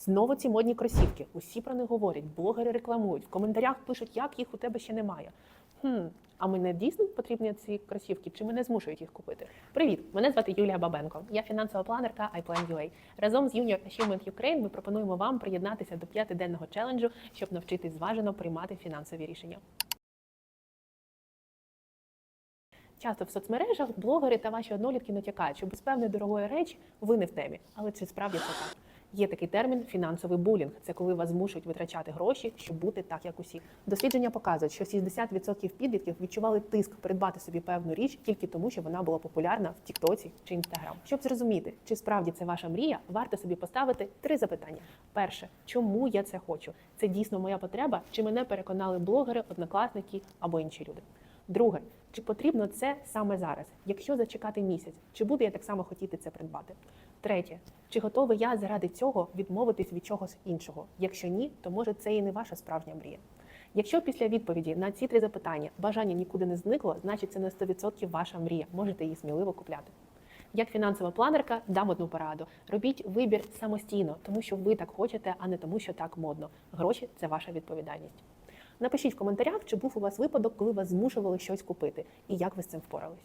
Знову ці модні кросівки. Усі про них говорять, блогери рекламують, в коментарях пишуть, як їх у тебе ще немає. Хм, а мене дійсно потрібні ці кросівки, чи мене змушують їх купити? Привіт! Мене звати Юлія Бабенко. Я фінансова планерка iPlan.ua. Разом з Junior Achievement Ukraine ми пропонуємо вам приєднатися до п'ятиденного челенджу, щоб навчитись зважено приймати фінансові рішення. Часто в соцмережах блогери та ваші однолітки натякають, що без певної дорогої речі ви не в темі. Але чи справді це так? Є такий термін фінансовий булінг. Це коли вас змушують витрачати гроші, щоб бути так, як усі. Дослідження показують, що 60% підлітків відчували тиск придбати собі певну річ тільки тому, що вона була популярна в Тіктоці чи Інстаграм. Щоб зрозуміти, чи справді це ваша мрія, варто собі поставити три запитання: перше, чому я це хочу? Це дійсно моя потреба, чи мене переконали блогери, однокласники або інші люди? Друге, чи потрібно це саме зараз? Якщо зачекати місяць, чи буду я так само хотіти це придбати? Третє, чи готовий я заради цього відмовитись від чогось іншого? Якщо ні, то може це і не ваша справжня мрія. Якщо після відповіді на ці три запитання бажання нікуди не зникло, значить це на 100% ваша мрія. Можете її сміливо купляти. Як фінансова планерка дам одну пораду: робіть вибір самостійно, тому що ви так хочете, а не тому, що так модно. Гроші це ваша відповідальність. Напишіть в коментарях, чи був у вас випадок, коли вас змушували щось купити, і як ви з цим впорались.